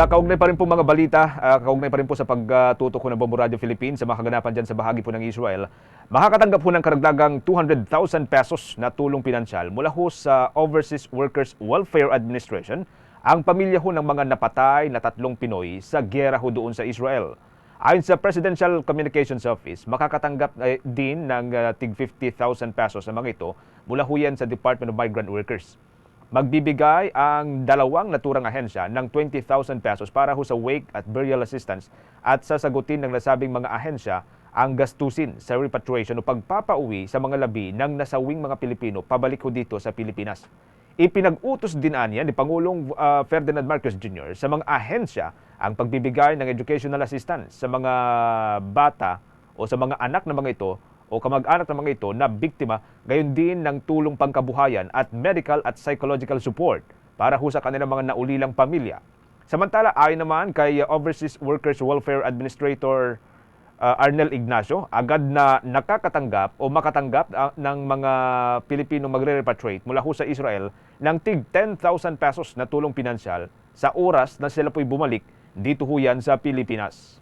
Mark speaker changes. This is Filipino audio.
Speaker 1: Sa kaugnay pa rin po mga balita, uh, kaugnay pa rin po sa pagtutok ko ng Bombo Radio Philippines sa mga kaganapan dyan sa bahagi po ng Israel, makakatanggap po ng karagdagang 200,000 pesos na tulong pinansyal mula ho sa Overseas Workers Welfare Administration ang pamilya ho ng mga napatay na tatlong Pinoy sa gera ho doon sa Israel. Ayon sa Presidential Communications Office, makakatanggap eh, din ng uh, tig 50,000 pesos na mga ito mula ho yan sa Department of Migrant Workers. Magbibigay ang dalawang naturang ahensya ng 20,000 pesos para ho sa wake at burial assistance at sasagutin ng nasabing mga ahensya ang gastusin sa repatriation o pagpapauwi sa mga labi ng nasawing mga Pilipino pabalik ho dito sa Pilipinas. Ipinag-utos din aniya ni Pangulong uh, Ferdinand Marcos Jr. sa mga ahensya ang pagbibigay ng educational assistance sa mga bata o sa mga anak ng mga ito o kamag-anak ng mga ito na biktima gayon din ng tulong pangkabuhayan at medical at psychological support para ho sa kanilang mga naulilang pamilya. Samantala, ayon naman kay Overseas Workers Welfare Administrator uh, Arnel Ignacio, agad na nakakatanggap o makatanggap uh, ng mga Pilipino magre-repatriate mula ho sa Israel ng tig 10,000 pesos na tulong pinansyal sa oras na sila po'y bumalik dito ho yan sa Pilipinas.